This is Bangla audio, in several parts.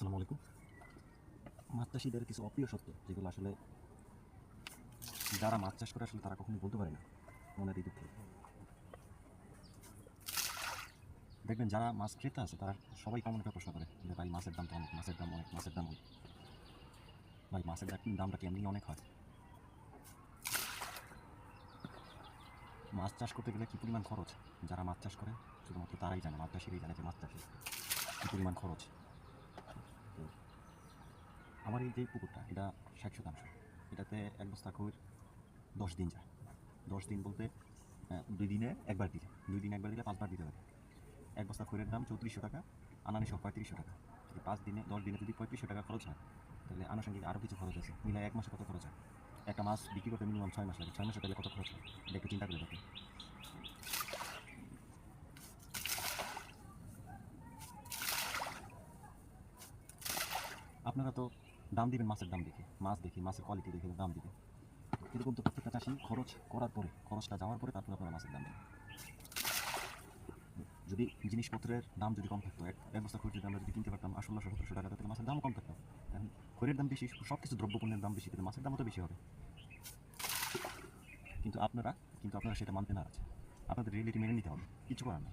আসসালামু আলাইকুম। মাছ চাষিদের কিছু অপ্রিয় সত্য, যেগুলো আসলে যারা মাছ চাষ করে আসলে তারা কখনোই বলতে পারে না, মনের এই দুঃখে। দেখবেন যারা মাছ ক্রেতা আছে, তারা সবাই কেমন একটা প্রশ্ন করে যে, ভাই, মাছের দাম তো অনেক, মাছের দাম অনেক, মাছের দাম অনেক। ভাই, মাছের দাম- দামটা কি এমনি অনেক হয়? মাছ চাষ করতে গেলে কী পরিমাণ খরচ? যারা মাছ চাষ করে, শুধুমাত্র তারাই জানে, মাছ চাষিরাই জানে যে মাছ চাষে কী পরিমাণ খরচ। আমার এই যে পুকুরটা, এটা ষাট শতাংশ। এটাতে এক বস্তা খৈর দশ দিন যায়। দশ দিন বলতে দুই দিনে একবার দিলে। দুই দিনে একবার দিলে পাঁচবার দিতে পারে। এক বস্তা খৈরের দাম চৌত্রিশশো টাকা, আনানি সহ পঁয়ত্রিশশো টাকা। তাহলে পাঁচ দিনে, দশ দিনে যদি পঁয়ত্রিশশো টাকা খরচ হয়, তাহলে আনুষঙ্গিক আরও কিছু খরচ আছে। মিলে এক মাসে কত খরচ হয়? একটা মাছ বিক্রি করতে মিনিমাম ছয় মাস লাগে। ছয় মাসে তাহলে কত খরচ হয়? এটা একটু চিন্তা করে দেখুন আপনারা তো দাম দিবেন, মাছের দাম দেখে। মাছ দেখে, মাছের কোয়ালিটি দেখে দাম দিবেন এরকম তো প্রত্যেকটা চাষি খরচ করার পরে, খরচটা যাওয়ার পরে তারপরে আপনারা মাছের দাম দেন যদি জিনিসপত্রের দাম যদি কম থাকতো, এক বস্তা খরিদের আমরা যদি কিনতে পারতাম ষোলোশো সতেরোশো টাকা, তাহলে মাছের দামও কম থাকতো। এখন দাম বেশি সব কিছু দ্রব্যপণ্যের দাম বেশি, তাহলে মাছের দামও তো বেশি হবে। কিন্তু আপনারা কিন্তু আপনারা সেটা মানতে না আছে আপনাদের রিয়েলিটি মেনে নিতে হবে। কিছু করার না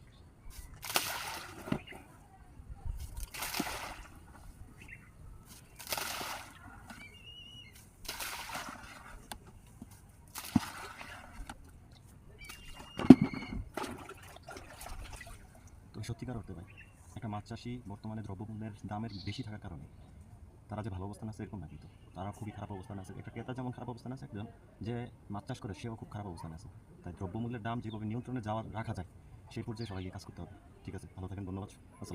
সত্যিকার অর্থে ভাই, একটা মাছ চাষি বর্তমানে দ্রব্যমূল্যের দামের বেশি থাকার কারণে তারা যে ভালো অবস্থান আছে এরকম না কিন্তু। তারা খুবই খারাপ অবস্থান আছে। একটা ক্রেতা যেমন খারাপ অবস্থান আছে, একজন যে মাছ চাষ করে সেও খুব খারাপ অবস্থান আছে। তাই দ্রব্যমূল্যের দাম যেভাবে নিয়ন্ত্রণে যাওয়ার রাখা যায়, সেই পর্যায়ে সবাইকে কাজ করতে হবে। ঠিক আছে, ভালো থাকেন, ধন্যবাদ।